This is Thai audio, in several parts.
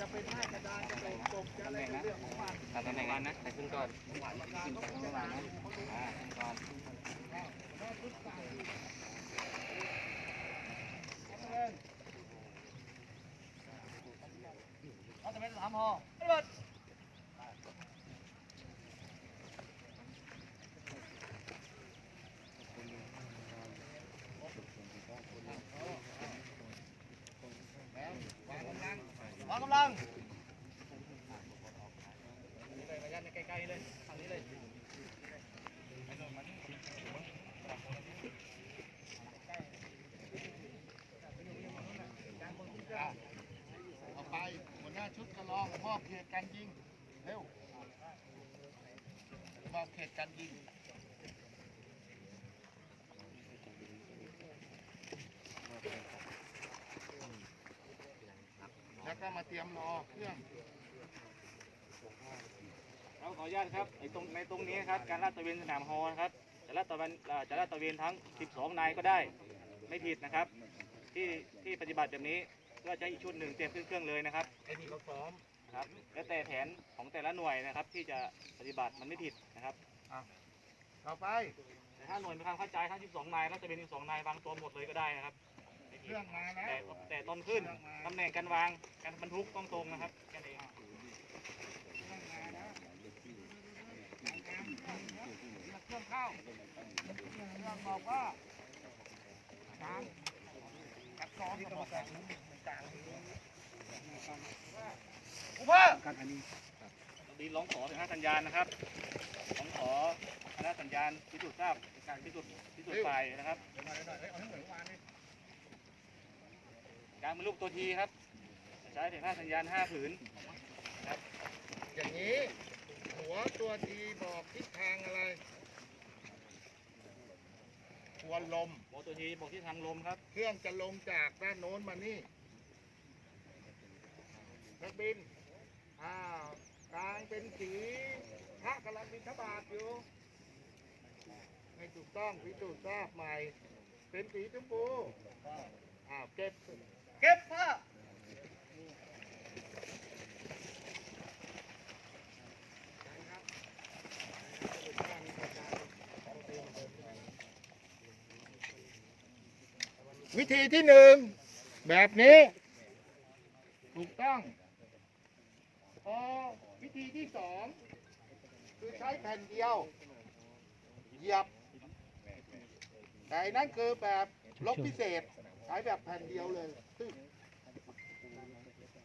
จะเป็นหน้ากระดานจะโดดตกจะอะไรเป็เรื่องของมันตัดตำแหน่งกันนะแต่ขึ้นก่อนขึ้นก่อนนะอ่าขึ้นก่อนเขาจะเป็นสามพอเลิศ วางกำลังเลยมายันใก ลเลยทางนี้เลยเอาไปหัวหน้าชุดกระลองมอบเขตการยิง เร็วมอบเขตการยิงแล้วก็มาเตรียมรอเครื่อง เราขออนุญาตครับไอ้ตรงในตรงนี้ครับ การลาดตระเวนสนามฮอนะครับจะลาดตระเวนเอ่อจะลาดตระเวนทั้ง 12 นายก็ได้ ไม่ผิดนะครับ ที่ที่ปฏิบัติแบบนี้ก็จะให้อีกชุดหนึ่งเตรียมขึ้นเครื่องเลยนะครับไอ้นี่เขาซ้อมครับแล้วแต่แผนของแต่ละหน่วยนะครับ ที่จะปฏิบัติมันไม่ผิดนะครับ ต่อไปแต่ถ้าหน่วยมีความเข้าใจทั้ง 12 นายแล้วจะเป็น 12 นาย วางตัวหมดเลยก็ได้นะครับไม่เคผิดรื่องมาแล้แต่วแต่ตอนขึ้นตำแหน่งการวางการบรรทุกต้องตรงนะครับแค่นั้น เองเครื่องเข้าเครื่องบอกว่าสามกับสองที่กรรมการกลางกูเพิ่มดีร้องขอถึงห้าสัญญาณนะครับร้องขอคณะสัญญาณพิสูจน์ทราบการพิสูจน์พิสูจน์ไฟนะครับการบรรลุตัวทีครับ ใช้ถึงห้าสัญญาณห้าผืนอย่างนี้ หัวตัวทีบอกทิศทางอะไรทวนลมโมตัวทีบอกที่ทางลมครับ เครื่องจะลงจากด้านโน้นมานี่นักบิน อ้าวกลางเป็นสีพระกำลังบินทบาทอยู่ไม่ถูกต้องพิสูจน์ทราบใหม่ เป็นสีชมพูอ้าวเก็บ เก็บผ้า วิธีที่หนึ่งแบบนี้ถูกต้องพอวิธีที่สองคือใช้แผ่นเดียวเหยียบแต่นนั่นคือแบบลบพิเศษใช้แบบแผ่นเดียวเลยซึ่ง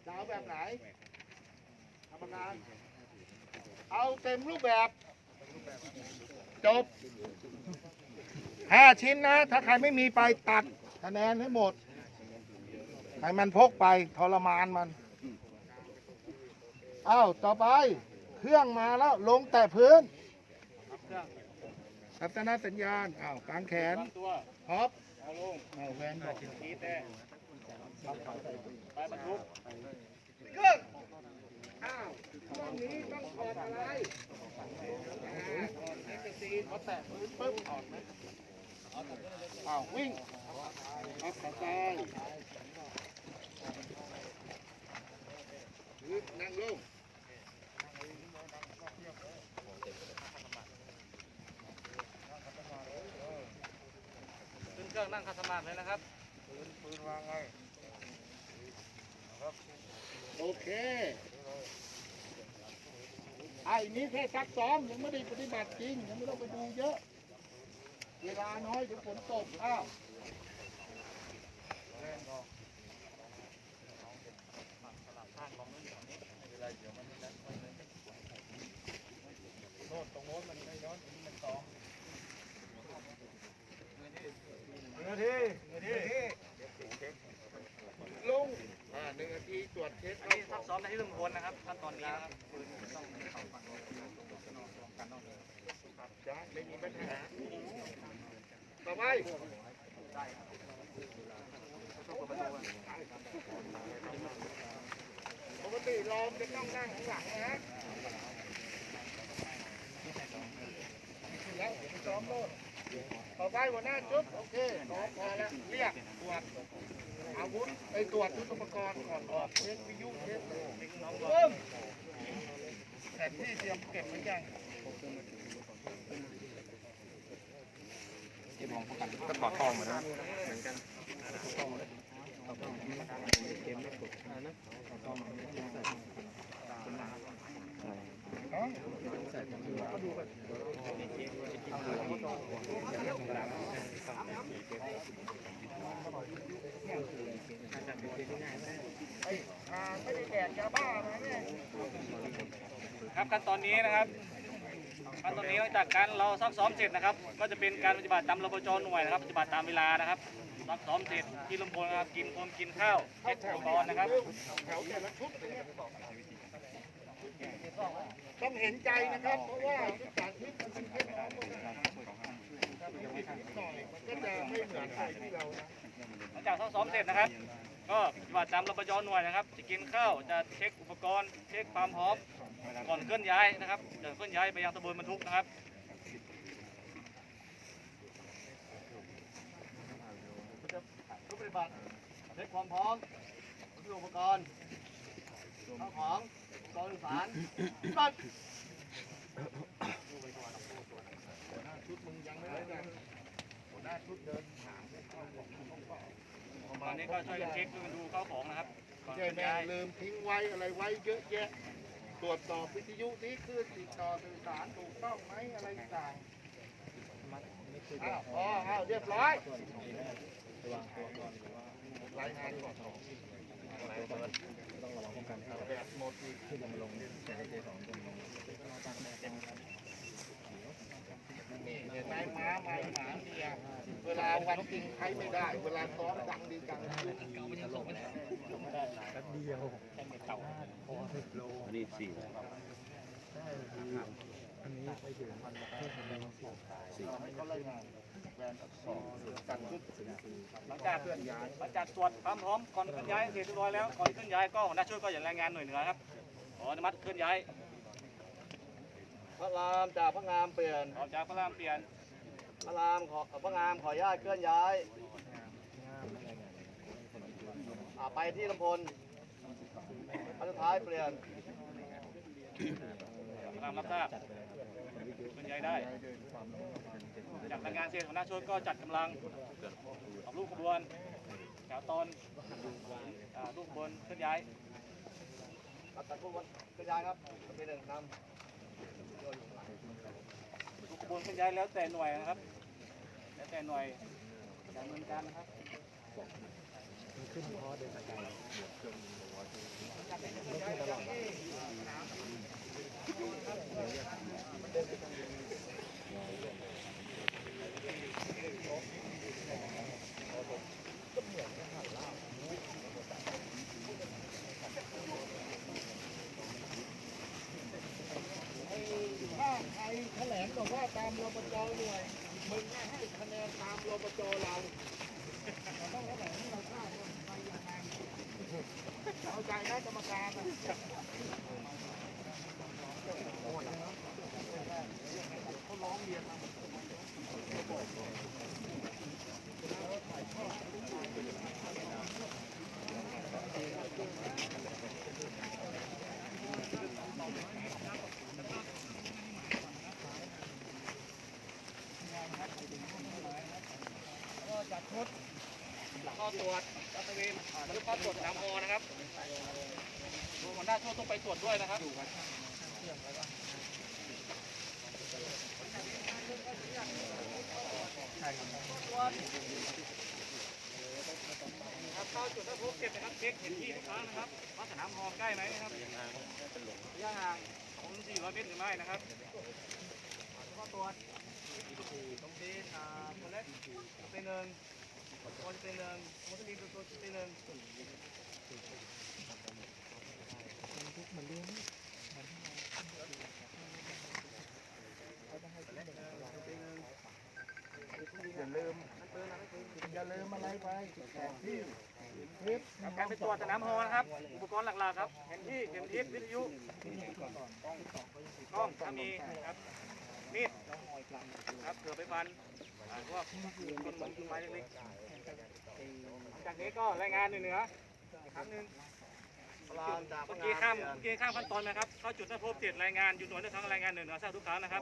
จะเอาแบบไหนทำงานเอาเต็มรูปแบบ จบห้าชิ้นนะ ถ้าใครไม่มีไปตัด คะแนนให้หมด ให้มันพกไปทรมานมัน อ้าว ต่อไป เครื่องมาแล้วลงแต่พื้นเครื่องทัศนสัญญาณ อ้าวกางแขนตัวฮอปเอาลงอ้าแวนบอกทีแต่ไปบรรทุกเครื่องอ้าวช่วงนี้ต้องถอดอะไรถอดแมกกาซีนพอแตะพื้นปุ๊บถอดไหม อ้าววิ่งออกขาซ้ายลึกนั่งลงขึ้นเครื่องนั่งคัตมาธิเลยนะครับโอเคไอ้นี้แค่ซักซ้อมยังไม่ได้ปฏิบัติจริงยังไม่ต้องไปดูเยอะ เวลาน้อยเดี๋ยวฝนตกอ้าวโน่นตรงโน้นมันไม่ย้อนตรงนี้มันซ้อม หนึ่งนาทีหนึ่งนาที ลงอ่าหนึ่งนาทีตรวจเช็ค อัน เอา นี้ซักซ้อมในที่ลุงพลนะครับขั้นตอนนี้นะครับปืนต้องเข้าฝั่ง จ้ะไม่มีปัญหา ต่อไปปกติลอมจะต้องนั่งข้างหลังนะแล้วซ้อมโลดต่อไปหัวหน้าชุดโอเคซ้อมพอแล้วเรียกตรวจอาวุธไปตรวจยุทธุปกรณ์ก่อนออกเช็ควิทยุเช็คเลยเริ่มแผนที่เตรียมเก็บไว้ยัง ก็ถอทองมาแล้วอ่าไม่ได้แดกยาครับขั้นตอนนี้นะครับ ขั้นตอนนี้จากการเราซักซ้อมเสร็จนะครับ ก็จะเป็นการปฏิบัติตามรปจหน่วยนะครับปฏิบัติตามเวลานะครับซักซ้อมเสร็จที่ลำพลนะครับกินคนกินข้าวเช็ดอุปกรณ์นะครับแถวนี้ละชุดต้องเห็นใจนะครับ เพราะว่าการพิษมันเป็นเพศน้องหมดนะถ้าไม่ผิดนิดหน่อยมันก็จะไม่เหมือนใครที่เรานะหลังจากซักซ้อมเสร็จนะครับ ก็ปฏิบัติตามรปจหน่วยนะครับ จะกินข้าวจะเช็คอุปกรณ์ เช็คความพร้อม ก่อนเคลื่อนย้ายนะครับจะเคลื่อนย้ายไปยังตำบลบรรทุกนะครับทุกปฏิบัติเช็คความพร้อมอุปกรณ์ข้าวของอุปกรณ์สื่อสารตัดชุดมึงยังไม่ได้นะหัวหน้าชุดเดินถามตอนนี้ก็ช่วยกันเช็คช่วยกันดูข้าวของนะครับก่อนใช่เคลื่อนแม่ย้ายลืมทิ้งไว้อะไรไว้เยอะแยะ ตรวจสอบวิทยุนี้คือติดต่อสื่อสารถูกต้องไหมอะไรต่างอ้าวอ้าวเรียบร้อยรายงานก่อนต้องระวังป้องกันครับแบบโมดที่จะมาลงในเจสองตรงนี้ เห็นไหมม้าไม้หมาเมียเวลาวันจริงใช้ไม่ได้ เวลาซ้อมดังดีจังอันนี้สี่เขาเลยมาแบรนด์สองสั่งชุดหลังจากหลังจากตรวจความพร้อมก่อนเคลื่อนย้ายเสร็จเรียบร้อยแล้วก่อนเคลื่อนย้ายก็หัวหน้าช่วยก็อย่ารายงานหน่วยเหนือครับขออนุมัติเคลื่อนย้าย พระรามจากพระงามเปลี่ยน ออกจากพระรามเปลี่ยน พระรามขอพระงามขออนุญาตเคลื่อนย้ายอ่าไปที่ลำพลอันสุดท้ายเปลี่ยน พระรามรับทราบเคลื่อนย้ายได้ จากรายงานเสร็จหัวหน้าช่วยก็จัดกำลังออกลูกขบวนแถวตอนอ่าลูกขบวนเคลื่อนย้าย ตัดตัดพวกวันเคลื่อนย้ายครับเป็นหนึ่งนลูกข บนเคลื่อนย้ายแล้วแต่หน่วยนะครับ แล้วแต่หน่วยดำเนินการนะครับถ้นเพราใคร แถลงบอกว่าตามรปจหน่วยมึงก็ให้คะแนนตามรปจเราเราต้องแถลงให้เราทราบว่าไปยังไงเอาใจนะกรรมการนะเขาร้องเรียนมา ข้อตรวจรัตระเวนอ่าแล้วก็ข้อตรวจสนามโอนะครับรวมหัวหน้าช่วยต้องไปตรวจด้วยนะครับ ครับเข้าจุดถ้าพบเก็บนะครับเช็คเห็นที่ทุกครั้งนะครับว่าสนามฮอใกล้ไหมนะครับระยะห่างของ 400เมตรหรือไม่นะครับข้อตรวจตรงตีนอ่าคนเล็กเป็นหนึ่งคนเป็นหนึ่งมุสลิมตัวเป็นหนึ่งคนเล็กเป็นหนึ่งอย่าลืมอย่าลืมอะไรไปแผนที่ คลิปครับการไปตรวสนามฮอนะครับ อุปกรณ์หลักๆครับแผนที่เข็มทิศวิทยุกล้องถ้ามีครับมีดครับเผื่อไปฟันพวกต้นมงต้นไม้เล็กๆจากนี้ก็รายงานเหนือครั้งหนึ่งเมื่อกี้ข้ามเมื่อกี้ข้ามขั้นตอนนะครับ เข้าจุดนัดพบเสร็จรายงานอยู่หน่วยนักทางรายงานเหนือทราบทุกครั้งนะครับ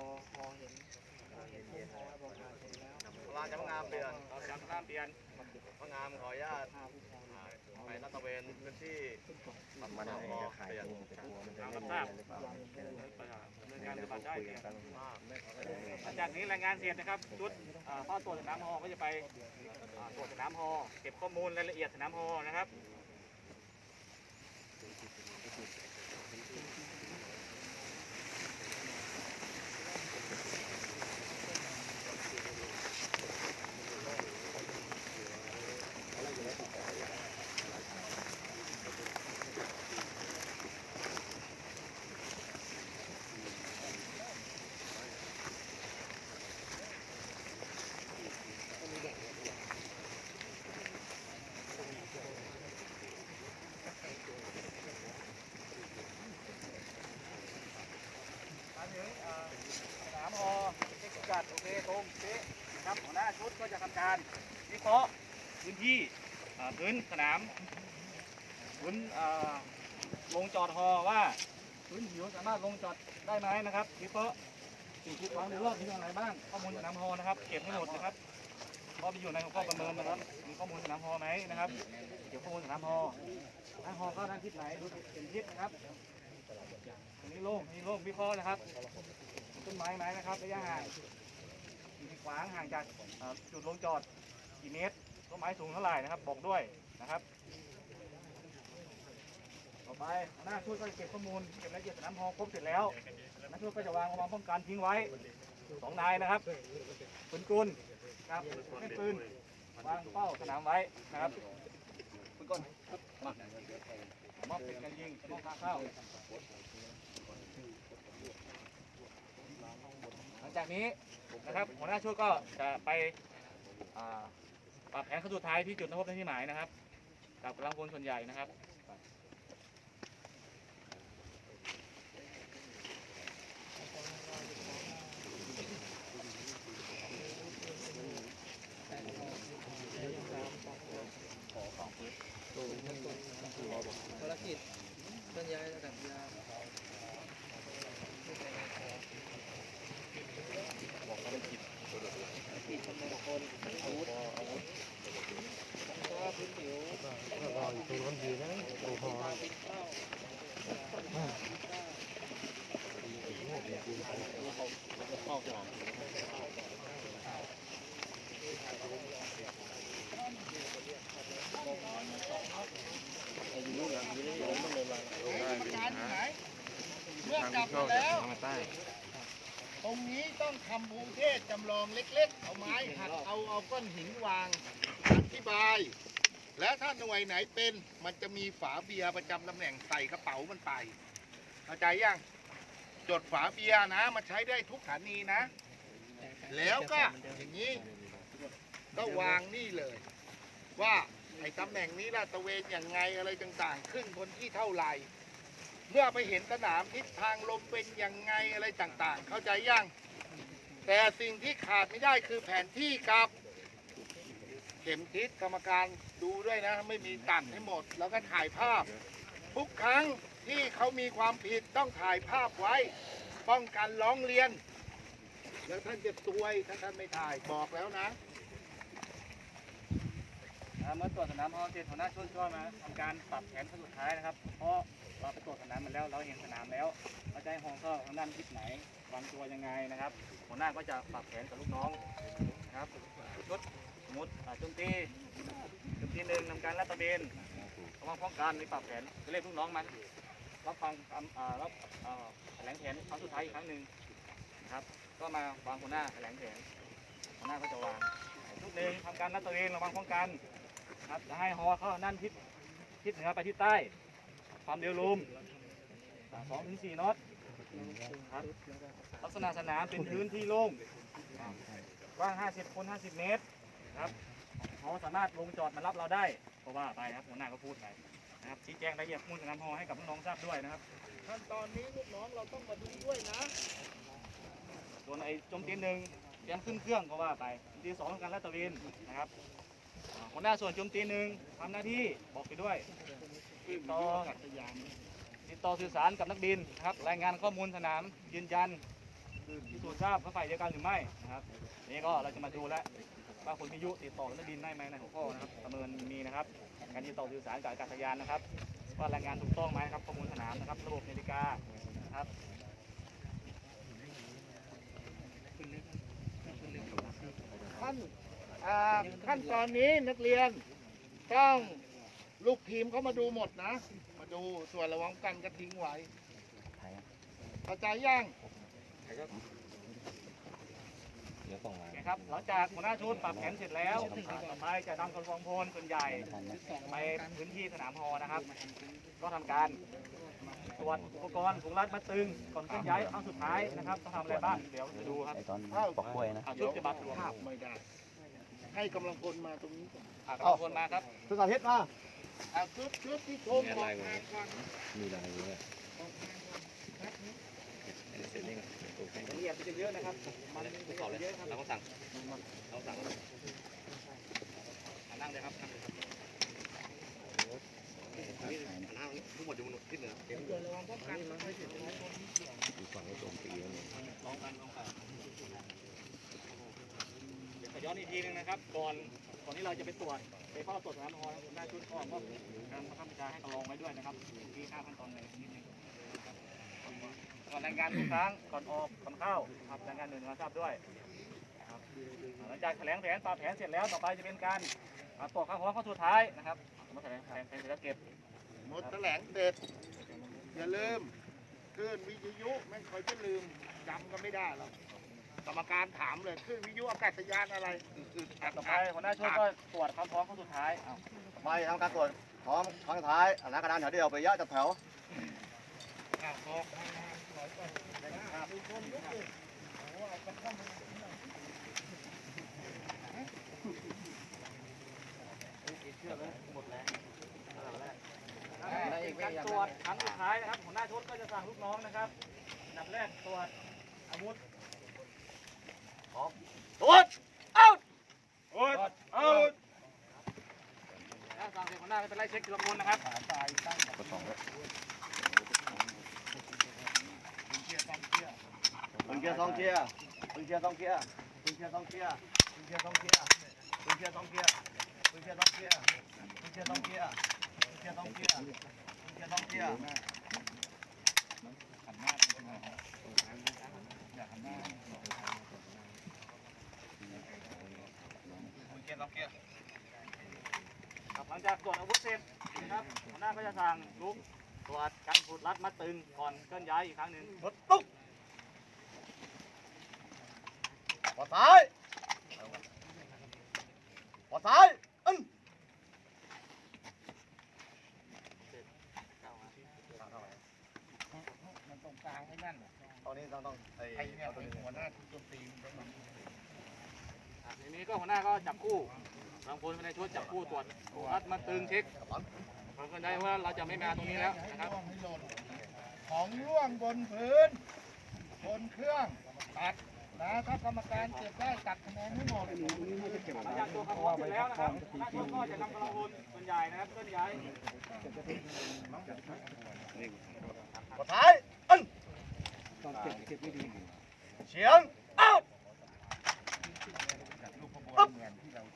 พลานจากพงงามเปลี่ยนเราจะข้ามเปลี่ยน พงงามขออนุญาตไปรัตะเวนพื้นที่มันมันขอะไรอจะขายเปลี่ยนตรงแต่ตัวมันจะตามเล่รับทราบหรือเปล่านการปฏิบัติได้เนี่ยหลังจากนี้รายงานเสร็จนะครับชุดข้อตรวจสนามฮอก็จะไปตรวจสนามฮอเก็บข้อมูลรายละเอียดสนามฮอนะครับ มาถึงอ่าสนามฮอเช็คพิกัดโอเคตรงเป๊ะนะครับหัวหน้าชุด ก็จะทำการวิเคราะห์พื้นที่อ่าพื้นสนามพื้นอ่าลงจอดฮอว่าพื้นผิวสามารถลงจอดได้ไหมนะครับวิเคราะห์สิ่งที่ขวางหรือรอบมีอะไรบ้างข้อมูลสนามฮอนะครับเก็บให้หมดนะครับเพราะไปอยู่ในหัวข้อประเมินนะครับมีข้อมูลสนามฮอไหมนะครับเก็บข้อมูลสนามฮอทางฮอเข้าด้านทิศไหนดูเป็นทิศนะครับตรงนี้โล่งตรงนี้โล่งวิเคราะห์นะครับต้นไม้ไหมนะครับระยะห่าง วางห่างจากจุดลงจอดกี่เมตรต้นไม้สูงเท่าไหร่นะครับ บอกด้วยนะครับ ต่อไปหน้าช่วยก็จะเก็บข้อมูลเก็บรายละเอียดสนามฮอครบเสร็จแล้วหนักช่วยก็จะวางวังป้องกันทิ้งไว้สองนายนะครับปืนกุลครับไม่ปืนวางเป้าสนามไว้นะครับปืนกลมามอบเป็นการยิงมอบทาเข้า หลัง จากนี้นะครับหัวหน้าชุดก็จะไปปรับแผนขั้นสุดท้ายที่จุดนัดพบในที่หมายนะครับ กับกำลังพลส่วนใหญ่นะครับภารกิจเคลื่อนย้ายระดับยาขีด จำนวนคนอาวุธอาวุธก็พื้นผิวรออยู่ตรงนั้นหาการไหนเมื่อกลับมาแล้วต ตรงนี้ต้องทำภูเทศจำลองเล็กๆ เอาไม้หักเอาเอาก้อนหินวางอธิบาย และถ้าหน่วยไหนเป็นมันจะมีฝาเบียร์ประจำตำแหน่งใส่กระเป๋ามันไปเข้าใจยังจดฝาเบียร์นะมันใช้ได้ทุกสถานีนะ แล้วก็อย่างนี้ก็วางนี่เลย ว่าไอ้ตำแหน่งนี้ลาดตระเวนอย่างไงอะไรต่างๆ ขึ้นบนที่เท่าไหร่ เมื่อไปเห็นสนามทิศทางลมเป็นยังไงอะไรต่างๆ เข้าใจยัง แต่สิ่งที่ขาดไม่ได้คือแผนที่กับ เข็มทิศกรรมการดูด้วยนะ ไม่มีตัดให้หมด แล้วก็ถ่ายภาพ ทุกครั้งที่เขามีความผิดต้องถ่ายภาพไว้ ป้องกันร้องเรียน แล้วท่านจะซวยถ้าท่านไม่ถ่ายบอกแล้วนะ อ่าเมื่อตรวจสนามฮอเสร็จหัวหน้าชุดก็มาทำการปรับแผนขั้นสุดท้ายนะครับ เพราะเราไปตรวจสนามมาแล้ว เราเห็นสนามแล้วเราจะให้องเข้าทางด้านทิศไหนวางตัวยังไงนะครับ หัวหน้าก็จะปรับแผนกับลูกน้องนะครับชุดสมมติอ่าโจมตีโจมตีหนึ่งทำการรัดตระเวนระวังป้องกันในปรับแผนจะเรียกลูกน้องมารับฟังรับแถลงแผนครั้งสุดท้ายอีกครั้งหนึ่งนะครับ ก็มาวางหัวหน้าแถลงแผนหัวหน้าก็จะวางชุดหนึ่งทำการรัดตระเวนระวังป้องกัน ครับจะให้ฮอเข้านั่นทิศทิศเหนือไปทิศใต้ ความเร็วลมสองถึงสี่น็อตครับลักษณะสนามเป็นพื้นที่โล่งกว้าง 50คูณ50 เมตรครับฮอสามารถลงจอดมารับเราได้เพราะว่าไปครับหัวหน้าก็พูดไปนะครับชี้แจงรายละเอียดมูลสนามฮอให้กับน้องๆทราบด้วยนะครับขั้นตอนนี้ลูกน้องเราต้องมาดูด้วยนะรส่วนไอ้โจมตีหนึ่งเตรียมขึ้นเครื่องก็ว่าไปโจมตีสองทำการลาดตระเวนนะครับอ่า หัวหน้าส่วนโจมตีหนึ่งทำหน้าที่บอกไปด้วยติดต่อติดต่อสื่อสารกับนักบินนะครับ รายงานข้อมูลสนามยืนยันพิสูจน์ทราบว่าฝ่ายเดียวกันหรือไม่นะครับ นี่ก็เราจะมาดูแล้วว่าคนพิยุติดต่อนักบินได้ไหมในหัวข้อนะครับประเมินมีนะครับ การติดต่อสื่อสารกับอากาศยานนะครับ ว่ารายงานถูกต้องไหมครับข้อมูลสนามนะครับ ระบบนาฬิกานะครับขั้น ขั้นตอนนี้นักเรียนต้องลูกทีมเขามาดูหมดนะ มาดูส่วนระวังกันก็ทิ้งไว้เข้าใจยังเดี๋ยวส่งมาโอเคครับหลังจากหัวหน้าชุดปรับแผนเสร็จแล้วต่อไปจะนำกำลังพลส่วนใหญ่ไปพื้นที่สนามฮอนะครับ ก็ทำการตรวจอุปกรณ์ถุงรัดมัดตึงก่อนเคลื่อนย้ายครั้งสุดท้ายนะครับต้องทำอะไรบ้างเดี๋ยวจะดูครับตอนปอกกล้วยนะเอาชุดจะบัตรหลวงภาพไม่ได้ ให้กำลังพลมาตรงนี้ก่อนอะขอบคมาครับสุสานเพชรมาอะชุดชุดที่ชมอกที่อนมีอะไรด้วยบอะไางนครัเสร็จนี่ก่อนเรียดเยอะนะครับมันลยอะครับเราต้องสั่งเราสั่งนั่งเลยครับนั่งนับทั้งหมดอยู่บนขึ้นเหนือเดี๋ยวระวังป้องกันมันไม่ถึงป้องกันป้องกัน ขย้อนอีกทีหนึงนะครับ ก่อนก่อนที่เราจะไปตรวจไปเฝ้าตรวจสนามฮอหัวหน้ชุดก็มอบการบังคับบัญชาให้กำลองไว้ด้วยนะครับที่ห้าขั้นตอนเลยนิดนึงก่อนรายงานทุกครั้งก่อนออกก่อนเข้าครับรายงานหนึ่งมาทราบด้วยครับหลังจากแถลงแผนปรับแผนเสร็จแล้วต่อไปจะเป็นการอ่าตรวจความพร้อมข้อสุดท้ายนะครับมาแถลงแผนแผนเสร็จแล้วเก็บหมดแถลงเสร็จอย่าลืมคลื่นวิทยุแม่งคอยจะลืมจำก็ไม่ได้หรอก กรรมการถามเลยคลื่นวิทยุอากาศยานอะไรคือๆอัดต่อไปหัวหน้าชุดก็ตรวจความพร้อมข้อสุดท้ายอ้าวไปทำการตรวจพร้อมครั้งสุดท้ายอันนักกระดานแถวเดียวไปยะจัดแถวอะออกมาถอยก่อนอะดูคนยกดิโอ้โหเอากระท่อมมาการตรวจครั้งสุดท้ายนะครับหัวหน้าชุดก็จะสั่งลูกน้องนะครับอันดับแรกตรวจอาวุธ ตรวจเอาตรวจเอาแล้วสั่งเสร็จหัวหน้าก็ไปไล่เช็คทีละคนนะครับก็สองแล้วปืนเกียร์สองเกียร์ปืนเกียร์สองเกียร์ปืนเกียร์สองเกียร์ปืนเกียร์สองเกียร์ปืนเกียร์สองเกียร์ปืนเกียร์สองเกียร์ปืนเกียร์สองเกียร์ปืนเกียร์สองเกียร์ปืนเกียร์ สองเกียร์ครับหลังจากตรวจอาวุธเสร็จนะครับหัวหน้าก็จะสั่งลุกตรวจการผูดรัดมัดตึงก่อนเคลื่อนย้ายอีกครั้งหนึ่งรถตุ๊กขวาซ้ายขวาซ้ายอึ้ง มันตรงกลางให้นั่นน่ะ ตอนนี้ต้องต้องไอ้ ไอ้เนี่ย เอาตัว เป็น นี้ หัวหน้าชุดโจมตีมันต้อง อะทีนี้ก็ หัวหน้าก็จับคู่บางคนในชุดจับคู่ตรวจรัดมัดตึงเช็คผมก็ได้ว่าเราจะไม่มาตรงนี้แล้วนะครับร่วงไม่หล่นของร่วงบนพื้น บนเครื่องตัดนะถ้ากรรมการเก็บได้ตัดคะแนนให้หมดหลังจากตัวคำพร้อมเสร็จแล้วนะครับหน้าที่ก็จะนำกำลังพลส่วนใหญ่นะครับเคลื่อนย้ายขวาซ้ายอึ้งเฉียงเอา ลูกขบวนเหมือนที่เรา เ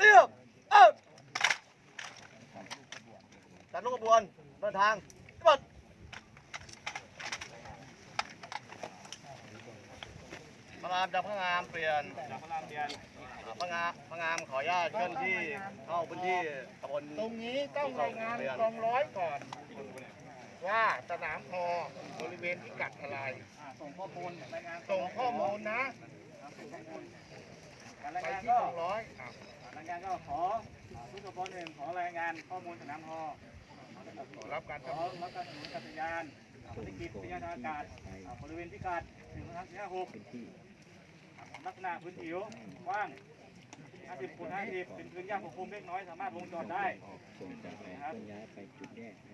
รียบเอาจัดลูกขบวนเดิน ทางบัดพระงามจากพระงามเปลี่ยนจากพระรามเรียนอ่าพระงามพระงามขออนุญาตเคลื่อนที่เข้าพื้นที่ตำบลตรงนี้ต้องรายงานกองร้อยก่อน ว่าสนามพอบริเวณพิกัดอะไรอ่าส่งข้อมูลรายงานส่งข้อมูลนะการรายไปงานที่ก็กองร้อยอะรายงานก็ขอทุกกระบวนหนึ่งขอรายงานข้อมูลสนามฮอ รับการขอรับการสนุนกัตยานธุรกิจพยานทางอากาศบริเวณพิกัดถึงทางที่ห้าหกลักษณะพื้นผิวกว้าง 50คูณ50 เป็นพื้นหญ้าปกคลุมเล็กน้อยสามารถวงจรได้ส่งจากไหนเคลื่อนย้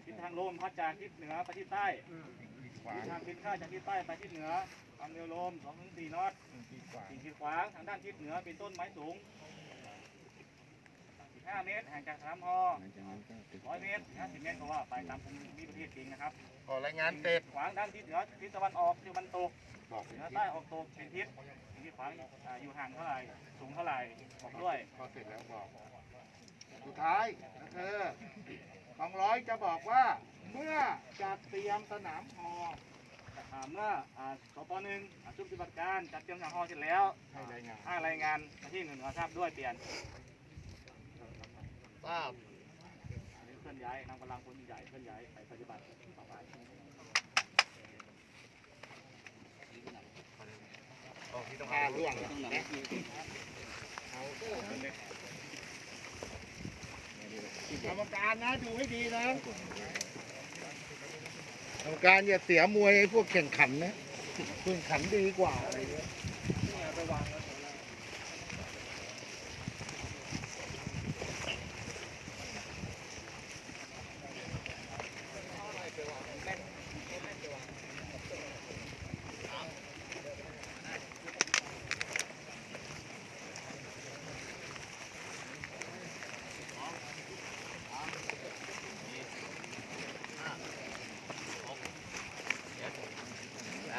ทิศทางลมพัดจากทิศเหนือไปทิศใต้ทิศทางทิศข้าจากทิศใต้ไปทิศเหนือความเร็วลม2-4นอตสี่ขีดขวางทางด้านทิศเหนือเป็นต้นไม้สูง 15เมตรห่างจากสนามฮอหลังจากนั้นก็ติด100 เมตร 50 เมตรก็ว่าไปตามภูมิประเทศจริงนะครับ ขอรายงานเสร็จขวางด้านทิศเหนือทิศตะวันออกทิศตะวันตกบอกเหนือใต้ออกตกเป็นทิศทิศขวางอ่าอยู่ห่างเท่าไหร่ สูงเท่าไหร่บอกด้วยพอเสร็จแล้วบอกสุดท้ายก็คือกองร้อยจะบอกว่าเมื่อจัดเตรียมสนามพออ่าเมื่ออ่าสปหนึ่งอ่าชุดปฏิบัติการจัดเตรียมสนามฮอเสร็จแล้วให้รายงานให้รายงานมาที่หนึ่งทราบด้วยเปลี่ยน ทราบเคลื่อนย้ายนำกำลังคนใหญ่เคลื่อนย้ายไปปฏิบัติต่อไปค่าล่วงกรรมการนะดูให้ดีนะกรรมการอย่าเสียมวยพวกแข่งขันนะแข่งขันดีกว่าอะไรเงี้ย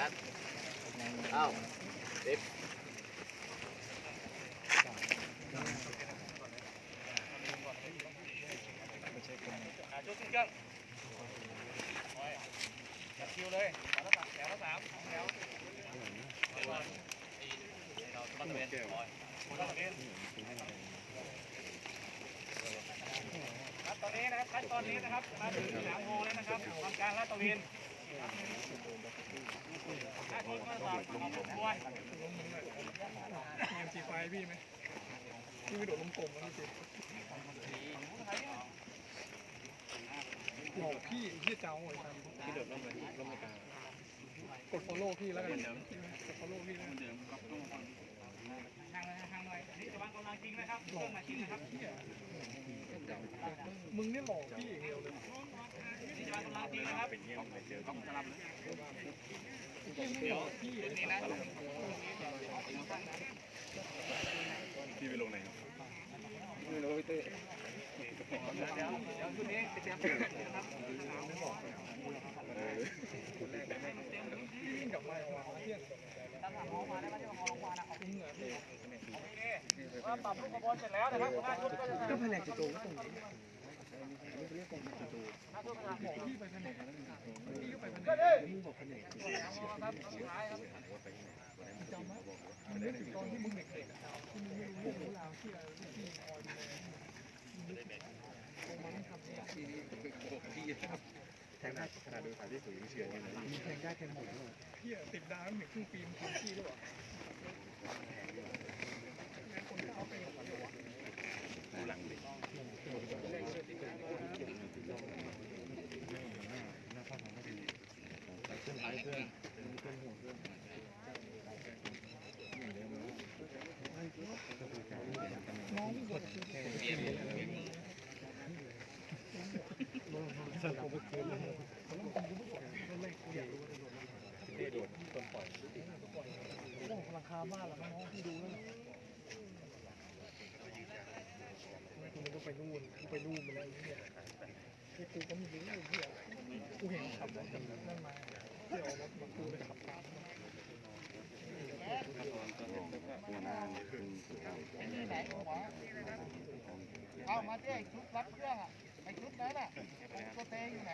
อ่าชุดเครื่องจัดคิวเลยแถวละสามแถวละสามแถวรัตเวนรัตเวนครับตอนนี้นะครับขั้นตอนนี้นะครับมาถึงสนามโฮแล้วนะครับทำการลาดตระเวน หน้าที่ก็สอบของสีไฟพี่ไหมพี่ไม่โดดลมกลมนะพี่หลอกพี่ไอ้เหี้ยเจ้าไอ้ทำพี่โดดลมเลยลมกลางกด follow พี่แล้วกันกด follow พี่แล้วกันห่างเลยห่างหน่อยนนี้จะวางกำลังจริงนะครับเครื่องมาจริงนะครับมึงนี่หลอกพี่อย่างเดียวเลย อันนี้จะวางกำลังจริงนะครับเดี๋ยวพี่นี่นะเดี๋ยวเดี๋ยวชุดนี้ไปเตรียมนะครับกลับมาเอาเที่ยงตั้งหลังมองมาได้ไหมที่มองลงมานะมึงเหรอพี่ว่าปรับลูกกระบวนเสร็จแล้วนะครับหัวหน้ชุดก็จะก็แผนกจุดตรงก็ตรงนี้บอกพี่ไปแผนกพี่ก็ไปแผนกมึงบอกแผนกจุดตรงจำไหมมันไม่ถึงตอนที่มึงเด็กๆอะที่มึงไม่รู้เรื่องรู้ราวที่อะไรที่พี่คอยดูแลตรงมันทำเนี่ย แทงได้ขนาดดูสายที่สูงเฉียดยังไงมีแทงได้แทงหมดเลยพี่อะติดดาวถึงครึ่งปีมันทำพี่ด้วยวะงั้นคนที่เอาไปกับมันเลยวะ หลังเด็กขึ้นท้ายเพื่อนขึ้นหัวเพื่อนน้องกดแค่เปลี่ยนสั่งเขาไปคืนเลยได้โดดต้นปล่อ ยโอ้ราคาบ้านแล้วน้องพี่ดูแล้วกูก็ไปนู่นกูไปนู่นมาแล้วเนี่ยไอ้กูก็ไม่รู้เหี้ยกูเห็นขับรถกนั่นมา เอามาเจ้ชุดรับเครื่องอะไอชุดนั้นอะตัวเตอยู่ไหน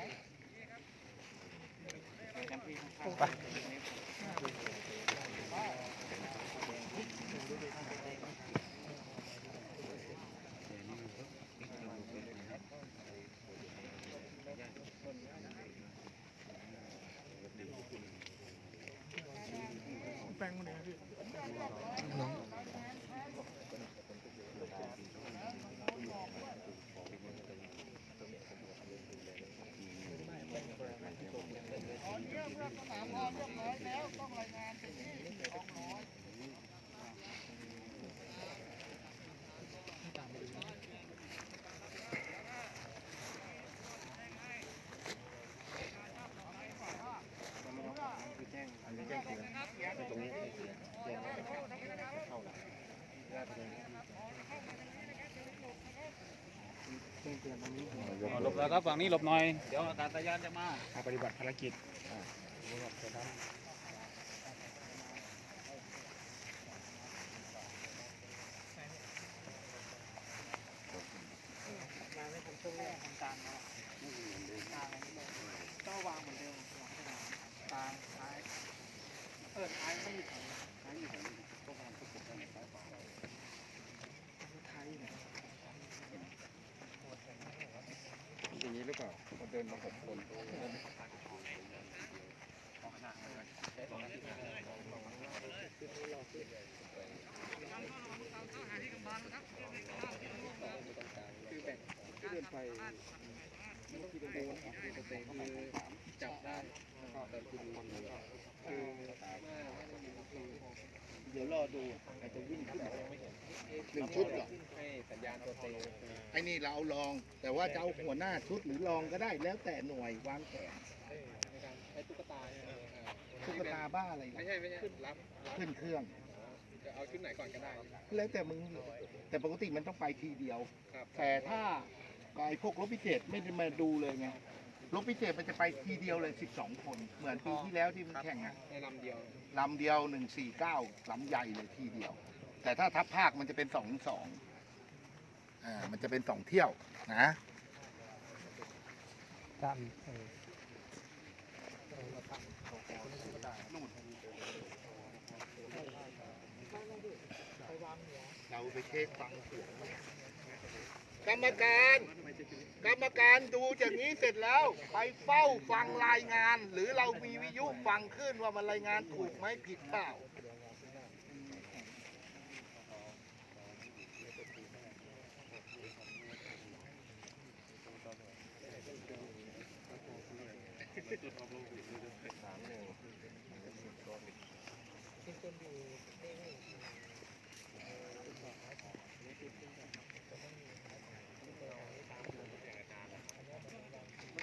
ไปลงมันเองพี่ ตอนนี้เมื่อสนามพอเรียบร้อยแล้วต้องรายงานไปที่กองร้อย หลบแล้วครับฝั่งนี้หลบหน่อย เดี๋ยวอากาศยานจะมาปฏิบัติภารกิจมาไม่ทำช่วงแรกทำกลางแล้วกลางก็วางเหมือนเดิมวางกลางท้ายเออท้ายไม่อยู่แถวท้ายอยู่แถวนี้ตรงกลางทุกคนท้ายขวาท้ายอยู่ไหน อย่างนี้หรือเปล่าเขาเดินมาหกคนจับได้แต่คุณคือ เดี๋ยวรอดูอาจจะวิ่งขึ้นหนึ่งชุดเหรอให้สัญญาณตัวเตไอ้นี่เราเอาลอง แต่ว่าจะเอาหัวหน้าชุดหรือลองก็ได้ แล้วแต่หน่วยวางแผนในการใช้ตุ๊กตาเนี่ยตุ๊กตาบ้าอะไรไม่นะใช่ไม่ใช่รับขึ้นเครื่องจะเอาชุดไหนก่อนก็ได้ แล้วแต่มึงแต่ปกติมันต้องไปทีเดียวครับแต่ถ้าไอ้พวกรถพิเศษไม่ได้มาดูเลยไง รถพิเศษมันจะไปทีเดียวเลย 12 คน เหมือนปีที่แล้วที่มันแข่งอะในลำเดียวลำเดียว 149ลำใหญ่เลยทีเดียว แต่ถ้าทัพภาคมันจะเป็น2 2อ่ามันจะเป็น2เที่ยวนะจำเออเราไปเช็คฟังเสียงกรรมการ กรรมการดูจากนี้เสร็จแล้วไปเฝ้าฟังรายงาน หรือเรามีวิทยุฟังขึ้นว่ามันรายงานถูกไหมผิดเปล่า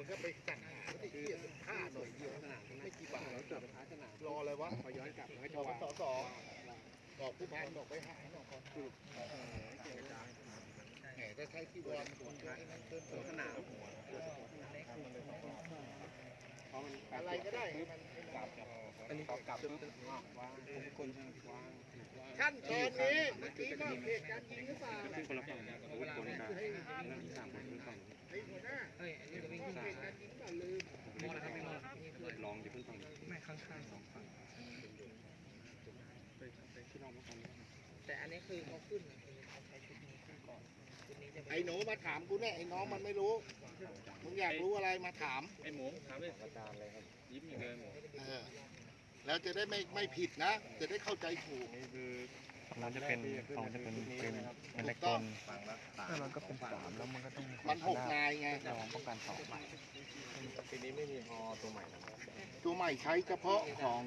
มันก็ไปสั่งหาที่เกียค่าหน่อยเดียวไม่กี่บาทแล้วจบรออะไรวะพอย้อนกลับแล้วก็จะวางสอสอบอกผู้พันบอกไปหาหน่อยก่อนคือแหมถ้าใช้ที่วอนคุณก็ไอ้นั่นเพิ่มเติมสนามอะไรก็ได้ให้มันให้มันอันนี้กลับปุ๊บวางทุกคนวางขั้นตอนนี้เมื่อกี้ก็เหตุการณ์จริงหรือเปล่าซึ่งคนละฝั่งนะคนละคนนะให้นั่นสามคนฝั่งไอ้หัวหน้า เฮ้ยอันนี้จะวิ่งขึ้นตุกางหรือเปล่าลืมมอนะครับไม่มอนี่คือลองอยู่เพิ่งฟังไม่ข้างๆสองฝั่งแต่อันนี้คือเขาขึ้นคือเขาใช้ชุดนี้ขึ้นก่อนชุดนี้จะไอ้หนูมาถามกูเนี่ยไอ้น้องมันไม่รู้มึงอยากรู้อะไรมาถามไอ้หมูถามเลยอาจารย์เลยครับยิ้มอย่างเดิมแล้วจะได้ไม่ไม่ผิดนะ จะได้เข้าใจถูกนี่คือ เราจะเป็นสองจะเป็นเป็นเป็นเล็กถูกต้กองลแล้วมันก็เป็นสามแล้วมันก็ต้องมันหกนายไงเราป้องกันสองใหม่ปีนี้ไม่มีฮอตัวใหม่นะครับตัวใหม่ใช้เฉพาะของ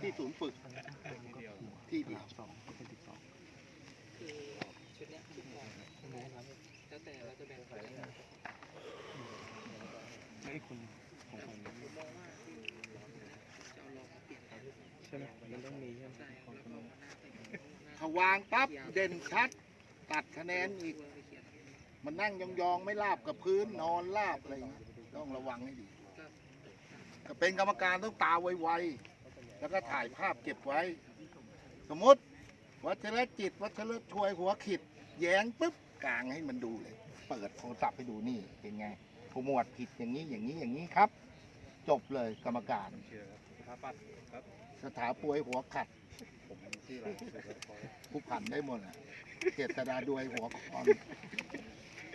ที่ศูนย์ฝึกที่เดียวสองก็เป็นสิบสองคือชุดเนี้ยขึ้นก่อนแล้วแต่เราจะแบ่งฝ่ายไอ้คุณของฝั่งนี้ ผมมองว่าที่จะเอาลองมาปิด ใช่ไหมมันต้องมีใช่ไหมใช่ของแล้วคนก็นู้นหน้าไปถ้าวางปั๊บเด่นชัด ตัดคะแนนอีก มันนั่งยองๆไม่ราบกับพื้นนอนราบอะไรอย่างเงี้ยต้องระวังให้ดีก็เป็นกรรมการต้องตาไวๆแล้วก็ถ่ายภาพเก็บไว้ สมมติ วัชรจิต วัชรช่วยหัวขิด แย้งปุ๊บกลางให้มันดูเลย เปิดโทรศัพท์ให้ดูนี่เป็นไงผู้หมวดผิดอย่างนี้อย่างนี้อย่างนี้ครับ จบเลยกรรมการ เชื่อครับพาปัดครับสถาป่วยหัวขัด ผมชื่ออะไรผู้ผันได้หมดอะเจษดาดวยหัวคอน